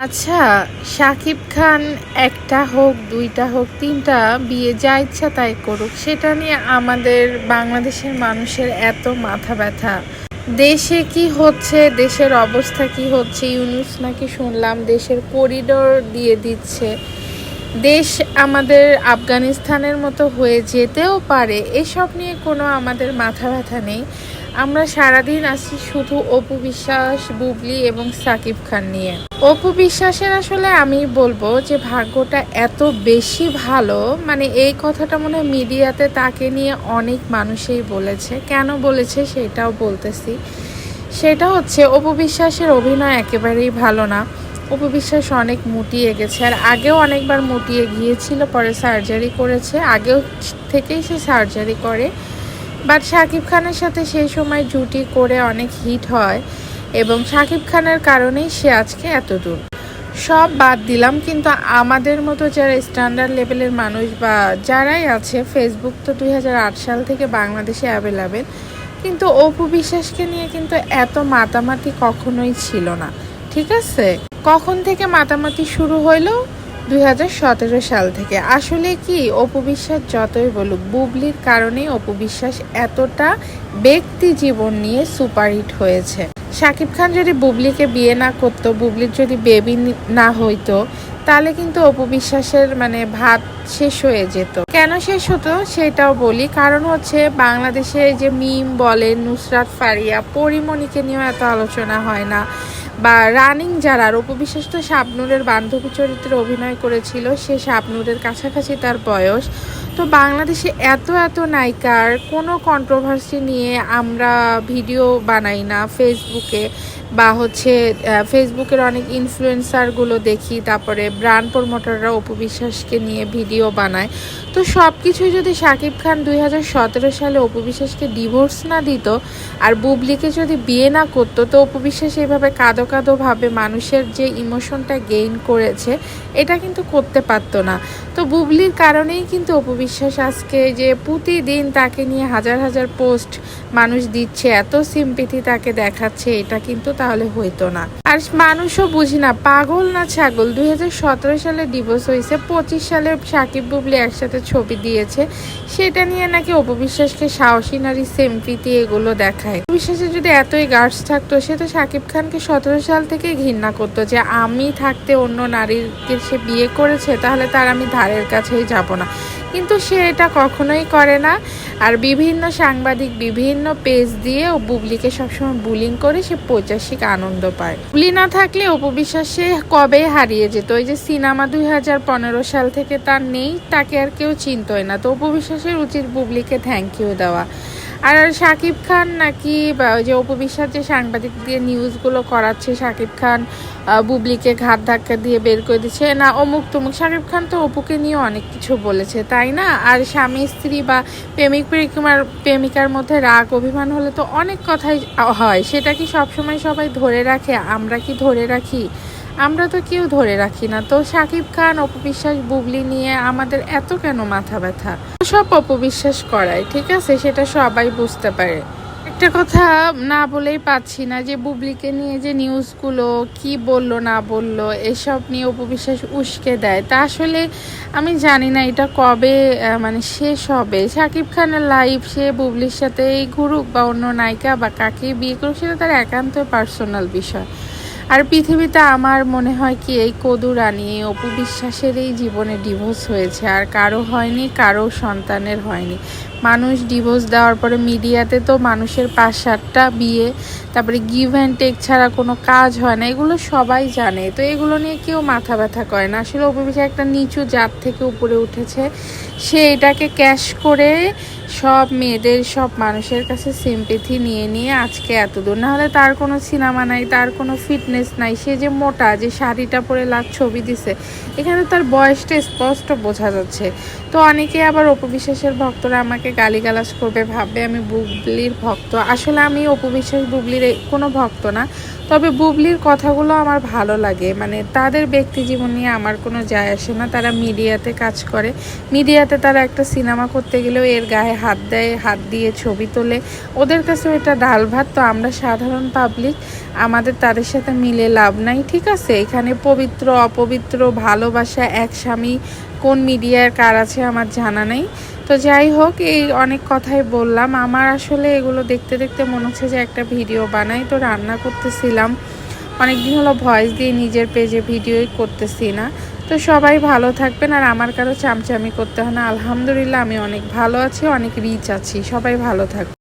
আচ্ছা শাকিব খান একটা হোক, দুইটা হোক, তিনটা, বিয়ে যা ইচ্ছা তাই করুক, সেটা নিয়ে আমাদের বাংলাদেশের মানুষের এত মাথা ব্যথা। দেশে কি হচ্ছে, দেশের অবস্থা কি হচ্ছে, ইউনুস নাকি শুনলাম দেশের করিডোর দিয়ে দিচ্ছে। দেশ আমাদের আফগানিস্তানের মতো হয়ে যেতেও পারে, এসব নিয়ে কোনো আমাদের মাথা ব্যথা নেই। আমরা সারাদিন আছি শুধু অপু বিশ্বাস, বুবলি এবং সাকিব খান নিয়ে। অপু বিশ্বাসের আসলে আমি বলব যে ভাগ্যটা এত বেশি ভালো মানে এই কথাটা মনে হয় মিডিয়াতে তাকে নিয়ে অনেক মানুষই বলেছে। কেন বলেছে সেটাও বলতেছি। সেটা হচ্ছে অপু বিশ্বাসের অভিনয় একেবারেই ভালো না। অপু বিশ্বাস অনেক মুটিয়ে গেছে, আর আগেও অনেকবার মুটিয়ে গিয়েছিল, পরে সার্জারি করেছে। আগেও থেকেই সে সার্জারি করে। বাট শাকিব খানের সাথে সেই সময় জুটি করে অনেক হিট হয় এবং শাকিব খানের কারণেই সে আজকে এত দূর। সব বাদ দিলাম, কিন্তু আমাদের মতো যারা স্ট্যান্ডার্ড লেভেলের মানুষ বা যারাই আছে ফেসবুক তো দুই হাজার আট সাল থেকে বাংলাদেশে অ্যাভেলেবেল কিন্তু অপু বিশ্বাসকে নিয়ে কিন্তু এত মাতামাতি কখনোই ছিল না। ঠিক আছে? কখন থেকে মাতামাতি শুরু হইল? দুই সাল থেকে। আসলে কি, অপবিশ্বাস যতই বলুক, বুবলির কারণেই অপবিশ্বাস এতটা ব্যক্তি জীবন নিয়ে সুপারহিট হয়েছে। শাকিব খান যদি বুবলিকে বিয়ে না করতো, বুবলির যদি বেবি না হইতো, তাহলে কিন্তু অপবিশ্বাসের মানে ভাত শেষ হয়ে যেত। কেন শেষ হতো, সেটাও বলি। কারণ হচ্ছে, বাংলাদেশে যে মিম বলে নুসরাত ফারিয়া, পরিমণিকে নিয়েও এত আলোচনা হয় না। বা রানিং যারা রূপবিশ্বাস তো শাবনুরের বান্ধবী চরিত্রে অভিনয় করেছিল, সে শাবনুরের কাছাকাছি তার বয়স। তো বাংলাদেশে এত এত নায়িকার কোনো কন্ট্রোভার্সি নিয়ে আমরা ভিডিও বানাই না ফেসবুকে বা হচ্ছে ফেসবুকের অনেক ইনফ্লুয়েন্সারগুলো দেখি, তারপরে ব্র্যান্ড প্রমোটাররা অপবিশ্বাসকে নিয়ে ভিডিও বানায়। তো সব কিছুই যদি শাকিব খান দুই হাজার সতেরো সালে অপবিশ্বাসকে ডিভোর্স না দিত, আর বুবলিকে যদি বিয়ে না করতো, তো অপবিশ্বাস এইভাবে কাঁদো কাঁদোভাবে মানুষের যে ইমোশনটা গেইন করেছে, এটা কিন্তু করতে পারতো না। তো বুবলির কারণেই কিন্তু অপবিশ্বাস আজকে যে প্রতিদিন তাকে নিয়ে হাজার হাজার পোস্ট মানুষ দিচ্ছে, এত সিম্পিথি তাকে দেখাচ্ছে, এটা কিন্তু তাহলে হইতো না আর মানুষও বুঝি না, পাগল না ছাগল। দুই হাজার সতেরো সালে ডিভোর্স হয়েছে, পঁচিশ সালে সাকিব বুবলি একসাথে ছবি দিয়েছে। সেটা নিয়ে নাকি অপবিশ্বাসকে সাহসী নারী সিম্পিথি এগুলো দেখায়। বিশ্বাসে যদি এতই গার্ডস থাকতো, সে তো সাকিব খানকে সতেরো সাল থেকে ঘৃণা করতো যে, আমি থাকতে অন্য নারীকে সে বিয়ে করেছে, তাহলে তার আমি ধারের কাছেই যাব না। কিন্তু সে এটা কখনোই করে না। আর বিভিন্ন সাংবাদিক বিভিন্ন পেজ দিয়ে ও বুবলিকে সবসময় বুলিং করে, সে পৈচাসিক আনন্দ পায়। বুবলি না থাকলে অপবিশ্বাসে কবে হারিয়ে যেত? ওই যে সিনেমা দুই হাজার পনেরো সাল থেকে তার নেই, তাকে আর কেউ চিনতই না। তো অপবিশ্বাসের উচিত বুবলিকে থ্যাংক ইউ দেওয়া। আর শাকিব খান নাকি ওই যে অপবিশ্বাস যে সাংবাদিক দিয়ে নিউজগুলো করাচ্ছে, শাকিব খান বুবলিকে ঘাট ধাক্কা দিয়ে বের করে দিচ্ছে। না, অমুক তমুক, শাকিব খান তো অপুকে নিয়ে অনেক কিছু বলেছে, তাই না? আর স্বামী, স্ত্রী বা প্রেমিক প্রেমিকার প্রেমিকার মধ্যে রাগ, অভিমান হলে তো অনেক কথাই হয়। সেটা কি সবসময় সবাই ধরে রাখে? আমরা কি ধরে রাখি? আমরা তো কেউ ধরে রাখি না। তো সাকিব খান, অপবিশ্বাস বুবলি নিয়ে আমাদের এত কেন মাথা ব্যথা? সব অপবিশ্বাস করায়, ঠিক আছে? সেটা সবাই বুঝতে পারে। একটা কথা না বলেই পাচ্ছি না যে বুবলিকে নিয়ে যে নিউজগুলো, কি বলল, না বলল, এসব নিয়ে উপবিশ্বাস উস্কে দেয়। তা আসলে আমি জানি না এটা কবে মানে শেষ হবে। শাকিব খানের লাইফ, সে বুবলির সাথে এই ঘুরুক বা অন্য নায়িকা বা কাকে বিয়ে করুক, সেটা তার একান্ত পার্সোনাল বিষয়। আর পৃথিবীতে আমার মনে হয় কি, এই কদু রানী, এই অপু বিশ্বাসের এই জীবনে ডিভোর্স হয়েছে। আর কারও হয়নি, কারও সন্তানের হয়নি। মানুষ ডিভোর্স দেওয়ার পরে মিডিয়াতে তো মানুষের পাঁচ সাতটা বিয়ে, তারপরে গিভ অ্যান্ড টেক ছাড়া কোনো কাজ হয় না, এগুলো সবাই জানে। তো এগুলো নিয়ে কেউ মাথা ব্যথা করে না। আসলে অপবিশ্বাস একটা নিচু জাত থেকে উপরে উঠেছে। সে এটাকে ক্যাশ করে সব মেয়েদের, সব মানুষের কাছে সিম্পেথি নিয়ে নিয়ে আজকে এত দূর নাহলে তার কোনো সিনেমা নাই, তার কোনো ফিটনেস নাই। সে যে মোটা, যে শাড়িটা পরে লাখ ছবি দিছে, এখানে তার বয়সটা স্পষ্ট বোঝা যাচ্ছে। তো অনেকে আবার অপবিশ্বাসের ভক্তরা আমাকে গালিগালাজ করবে, ভাববে আমি বুবলির ভক্ত। আসলে আমি অপবিশ্বাস বুবলির কোনো ভক্ত না। তবে বুবলির কথাগুলো আমার ভালো লাগে। মানে তাদের ব্যক্তি জীবন নিয়ে আমার কোনো যায় আসে না। তারা মিডিয়াতে কাজ করে। মিডিয়াতে তারা একটা সিনেমা করতে গেলেও এর গায়ে হাত দেয়, হাত দিয়ে ছবি তোলে। ওদের কাছে এটা ডাল ভাত। তো আমরা সাধারণ পাবলিক আমাদের তাদের সাথে মিলে লাভ নাই, ঠিক আছে? এখানে পবিত্র, অপবিত্র, ভালোবাসা, এক স্বামী, কোন মিডিয়ার, কার আছে আমার জানা নেই। তো যাই হোক, এই অনেক কথাই বললাম। আমার আসলে এগুলো দেখতে দেখতে মনে হচ্ছে যে একটা ভিডিও বানাই। তো রান্না করতেছিলাম। অনেক দিন হলো ভয়েস দিয়ে নিজের পেজে ভিডিওই করতেছি না। তো সবাই ভালো থাকবেন আর আমার কারও চামচামি করতে হয় না। আলহামদুলিল্লাহ, আমি অনেক ভালো আছি, অনেক রিচ আছি। সবাই ভালো থাকবে